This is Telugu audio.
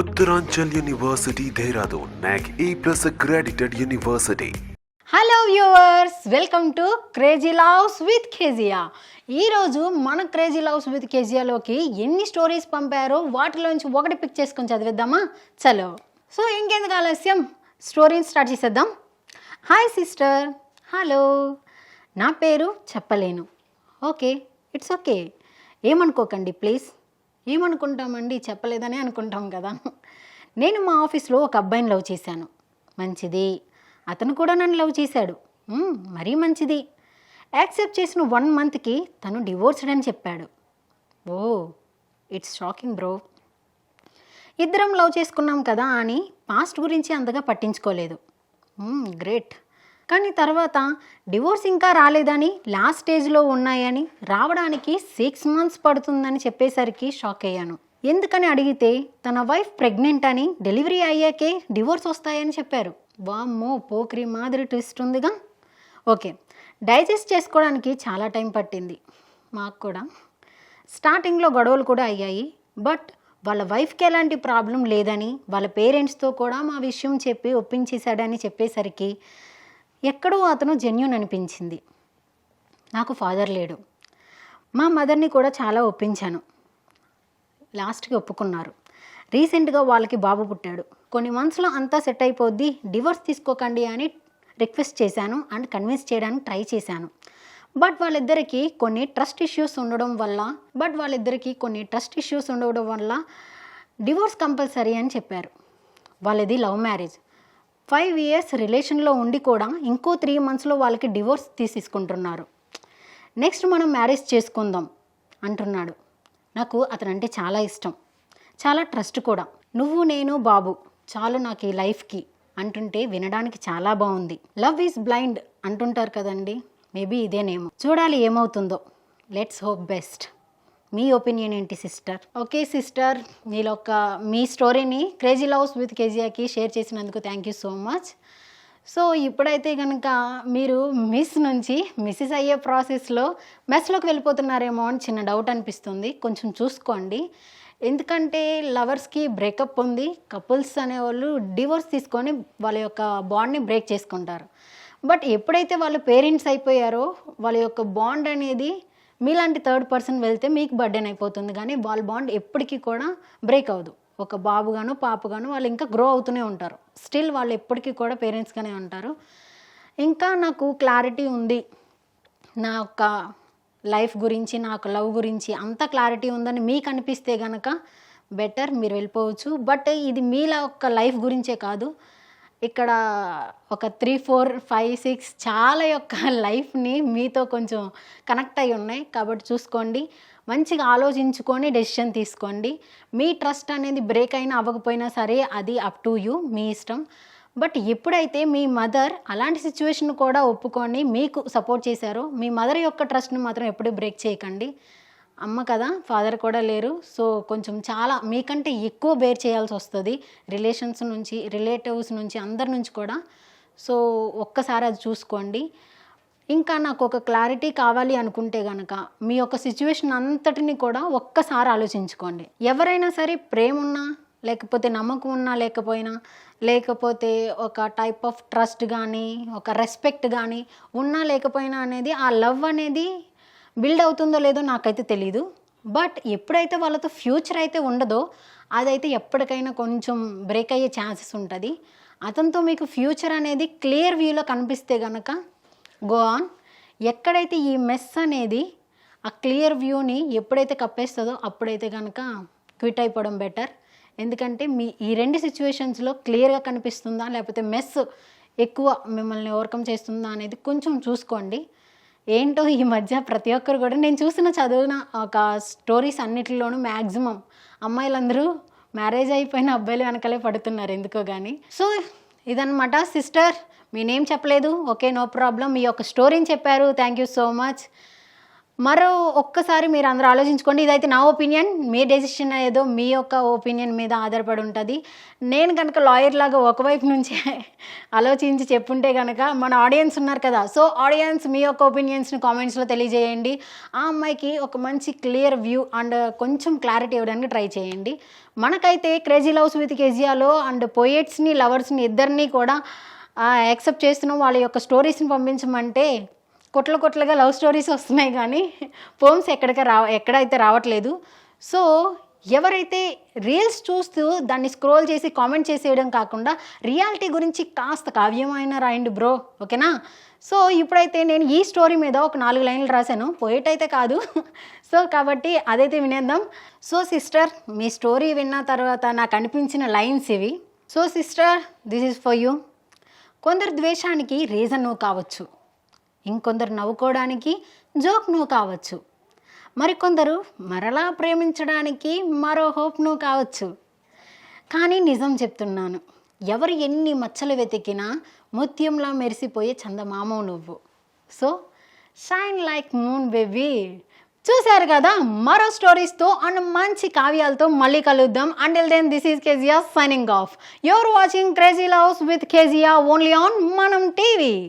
Uttaranchal university Dehradun NAAC A plus accredited university hello viewers welcome to crazy loves with Kezia ఈరోజు మన క్రేజీ లవ్స్ విత్ కేజియాలోకి ఎన్ని స్టోరీస్ పంపారో వాటిలోంచి ఒకటి పిక్ చేసుకొని చదివిద్దామా? చలో. సో ఇంకెందుకు ఆలస్యం? స్టోరీని స్టార్ట్ చేసేద్దాం. హాయ్ సిస్టర్ హలో నా పేరు చెప్పలేను. ఓకే ఇట్స్ ఓకే ఏమనుకోకండి ప్లీజ్ ఏమనుకుంటామండి? చెప్పలేదని అనుకుంటాం కదా. నేను మా ఆఫీస్లో ఒక అబ్బాయిని లవ్ చేశాను. మంచిది. అతను కూడా నన్ను లవ్ చేశాడు. మరీ మంచిది. యాక్సెప్ట్ చేసిన వన్ మంత్కి తను డివోర్స్డ్ అని చెప్పాడు. ఓ ఇట్స్ షాకింగ్ బ్రో ఇద్దరం లవ్ చేసుకున్నాం కదా అని పాస్ట్ గురించి అంతగా పట్టించుకోలేదు. గ్రేట్ కానీ తర్వాత డివోర్స్ ఇంకా రాలేదని లాస్ట్ స్టేజ్లో ఉన్నాయని రావడానికి సిక్స్ మంత్స్ పడుతుందని చెప్పేసరికి షాక్ అయ్యాను. ఎందుకని అడిగితే తన వైఫ్ ప్రెగ్నెంట్ అని డెలివరీ అయ్యాకే డివోర్స్ వస్తాయని చెప్పారు. వామ్మో పోక్రి మాదిరి ట్విస్ట్ ఉందిగా. ఓకే డైజెస్ట్ చేసుకోవడానికి చాలా టైం పట్టింది. మాకు కూడా. స్టార్టింగ్లో గొడవలు కూడా అయ్యాయి. బట్ వాళ్ళ వైఫ్కి ఎలాంటి ప్రాబ్లం లేదని వాళ్ళ పేరెంట్స్తో కూడా మా విషయం చెప్పి ఒప్పించేశాడని చెప్పేసరికి ఎక్కడో అతను జెన్యున్ అనిపించింది. నాకు ఫాదర్ లేడు. మా మదర్ని కూడా చాలా ఒప్పించాను. లాస్ట్కి ఒప్పుకున్నారు. రీసెంట్గా వాళ్ళకి బాబు పుట్టాడు. కొన్ని మంత్స్లో అంతా సెట్ అయిపోద్ది. డివోర్స్ తీసుకోకండి అని రిక్వెస్ట్ చేశాను అండ్ కన్విన్స్ చేయడానికి ట్రై చేశాను. బట్ వాళ్ళిద్దరికీ కొన్ని ట్రస్ట్ ఇష్యూస్ ఉండడం వల్ల బట్ వాళ్ళిద్దరికీ కొన్ని ట్రస్ట్ ఇష్యూస్ ఉండడం వల్ల డివోర్స్ కంపల్సరీ అని చెప్పారు. వాళ్ళది లవ్ మ్యారేజ్ ఫైవ్ ఇయర్స్ రిలేషన్లో ఉండి కూడా ఇంకో త్రీ మంత్స్లో వాళ్ళకి డివోర్స్ తీసేసుకుంటున్నారు. నెక్స్ట్ మనం మ్యారేజ్ చేసుకుందాం అంటున్నాడు. నాకు అతనంటే చాలా ఇష్టం. చాలా ట్రస్ట్ కూడా. నువ్వు నేను బాబు. చాలు నాకు ఈ లైఫ్కి అంటుంటే వినడానికి చాలా బాగుంది. లవ్ ఈజ్ బ్లైండ్ అంటుంటారు కదండి. మేబీ ఇదేనేమో. చూడాలి ఏమవుతుందో. Let's hope best. Me opinion ఏంటి సిస్టర్? Okay sister. మీరు ఒక మీ స్టోరీని క్రేజీ లవ్స్ విత్ కేజీఆకి షేర్ చేసినందుకు thank you so much. So ఇప్పుడైతే కనుక మీరు మిస్ నుంచి మిస్సెస్ అయ్యే ప్రాసెస్లో మెస్లోకి వెళ్ళిపోతున్నారేమో అని చిన్న డౌట్ అనిపిస్తుంది. కొంచెం చూసుకోండి. ఎందుకంటే లవర్స్కి బ్రేకప్ ఉంది. కపుల్స్ అనేవాళ్ళు డివోర్స్ తీసుకొని వాళ్ళ యొక్క బాండ్ని బ్రేక్ చేసుకుంటారు. బట్ ఎప్పుడైతే వాళ్ళు పేరెంట్స్ అయిపోయారో వాళ్ళ యొక్క బాండ్ అనేది మీలాంటి థర్డ్ పర్సన్ వెళ్తే మీకు బర్డెన్ అయిపోతుంది కానీ వాళ్ళ బాండ్ ఎప్పటికీ కూడా బ్రేక్ అవ్వదు. ఒక బాబుగాను పాపగాను వాళ్ళు ఇంకా గ్రో అవుతూనే ఉంటారు. స్టిల్ వాళ్ళు ఎప్పటికీ కూడా పేరెంట్స్గానే ఉంటారు. ఇంకా నాకు క్లారిటీ ఉంది. నా యొక్క లైఫ్ గురించి నాకు లవ్ గురించి అంత క్లారిటీ ఉందని మీకు అనిపిస్తే కనుక బెటర్ మీరు వెళ్ళిపోవచ్చు. బట్ ఇది మీలా ఒక్క లైఫ్ గురించే కాదు. ఇక్కడ ఒక త్రీ ఫోర్ ఫైవ్ సిక్స్ చాలా యొక్క లైఫ్ని మీతో కొంచెం కనెక్ట్ అయి ఉన్నాయి. కాబట్టి చూసుకోండి. మంచిగా ఆలోచించుకొని డెసిషన్ తీసుకోండి. మీ ట్రస్ట్ అనేది బ్రేక్ అయినా అవ్వకపోయినా సరే అది అప్ టు యూ మీ ఇష్టం. బట్ ఎప్పుడైతే మీ మదర్ అలాంటి సిచ్యువేషన్ కూడా ఒప్పుకొని మీకు సపోర్ట్ చేశారో మీ మదర్ యొక్క ట్రస్ట్ని మాత్రం ఎప్పుడూ బ్రేక్ చేయకండి. అమ్మ కదా ఫాదర్ కూడా లేరు. సో కొంచెం చాలా మీకంటే ఎక్కువ బేర్ చేయాల్సి వస్తుంది. రిలేషన్స్ నుంచి రిలేటివ్స్ నుంచి అందరి నుంచి కూడా. సో ఒక్కసారి అది చూసుకోండి. ఇంకా నాకు ఒక క్లారిటీ కావాలి అనుకుంటే కనుక మీ యొక్క సిచ్యువేషన్ అంతటిని కూడా ఒక్కసారి ఆలోచించుకోండి. ఎవరైనా సరే ప్రేమ ఉన్నా లేకపోతే నమ్మకం ఉన్నా లేకపోయినా లేకపోతే ఒక టైప్ ఆఫ్ ట్రస్ట్ కానీ ఒక రెస్పెక్ట్ కానీ ఉన్నా లేకపోయినా అనేది ఆ లవ్ అనేది బిల్డ్ అవుతుందో లేదో నాకైతే తెలీదు. బట్ ఎప్పుడైతే వాళ్ళతో ఫ్యూచర్ అయితే ఉండదో అదైతే ఎప్పటికైనా కొంచెం బ్రేక్ అయ్యే ఛాన్సెస్ ఉంటుంది. అతనితో మీకు ఫ్యూచర్ అనేది క్లియర్ వ్యూలో కనిపిస్తే కనుక గో ఆన్. ఎక్కడైతే ఈ మెస్ అనేది ఆ క్లియర్ వ్యూని ఎప్పుడైతే కప్పేస్తుందో అప్పుడైతే కనుక క్విట్ అయిపోవడం బెటర్. ఎందుకంటే మీ ఈ రెండు సిచ్యువేషన్స్లో క్లియర్గా కనిపిస్తుందా లేకపోతే మెస్ ఎక్కువ మిమ్మల్ని ఓవర్కమ్ చేస్తుందా అనేది కొంచెం చూసుకోండి. ఏంటో ఈ మధ్య ప్రతి ఒక్కరు కూడా నేను చూసిన చదివిన ఒక స్టోరీస్ అన్నిటిలోనూ మ్యాక్సిమం అమ్మాయిలందరూ మ్యారేజ్ అయిపోయిన అబ్బాయిలు వెనకాలే పడుతున్నారు ఎందుకో కానీ సో ఇదనమాట సిస్టర్ మీ నేమ్ చెప్పలేదు. Okay no problem. మీ యొక్క స్టోరీని చెప్పారు. Thank you so much. మరో ఒక్కసారి మీరు అందరూ ఆలోచించుకోండి. ఇదైతే నా ఒపీనియన్. మీ డెసిషన్ ఏదో మీ యొక్క ఒపీనియన్ మీద ఆధారపడి ఉంటుంది. నేను కనుక లాయర్ లాగా ఒకవైపు నుంచే ఆలోచించి చెప్పుంటే కనుక మన ఆడియన్స్ ఉన్నారు కదా. సో ఆడియన్స్ మీ యొక్క ఒపీనియన్స్ని కామెంట్స్లో తెలియజేయండి. ఆ అమ్మాయికి ఒక మంచి క్లియర్ వ్యూ అండ్ కొంచెం క్లారిటీ ఇవ్వడానికి ట్రై చేయండి. మనకైతే క్రేజీ లవ్స్ విత్ కేజియాలో అండ్ పోయిట్స్ని లవర్స్ని ఇద్దరిని కూడా యాక్సెప్ట్ చేస్తున్నాం. వాళ్ళ యొక్క స్టోరీస్ని పంపించమంటే కొట్ల కొట్లగా లవ్ స్టోరీస్ వస్తున్నాయి కానీ పోమ్స్ ఎక్కడికి రా ఎక్కడైతే రావట్లేదు. సో ఎవరైతే రీల్స్ చూస్తూ దాన్ని స్క్రోల్ చేసి కామెంట్ చేసేయడం కాకుండా రియాలిటీ గురించి కాస్త కావ్యమైన రాయండి బ్రో ఓకేనా? సో ఇప్పుడైతే నేను ఈ స్టోరీ మీద ఒక నాలుగు లైన్లు రాశాను. పోయిట్ అయితే కాదు. సో కాబట్టి అదైతే వినేద్దాం. సో సిస్టర్ మీ స్టోరీ విన్న తర్వాత నాకు అనిపించిన లైన్స్ ఇవి. So sister this is for you. కొందరు ద్వేషానికి రీజన్ నువ్వు కావచ్చు. ఇంకొందరు నవ్వుకోవడానికి జోక్ను కావచ్చు. మరికొందరు మరలా ప్రేమించడానికి మరో హోప్ను కావచ్చు. కానీ నిజం చెప్తున్నాను ఎవరు ఎన్ని మచ్చలు వెతికినా ముత్యంలా మెరిసిపోయే చందమామ నువ్వు. So shine like moon baby. చూశారు కదా మరో స్టోరీస్తో అండ్ మంచి కావ్యాలతో మళ్ళీ కలుద్దాం. And then this is KGR signing off your watching crazy loves with Kezia only on మనం టీవీ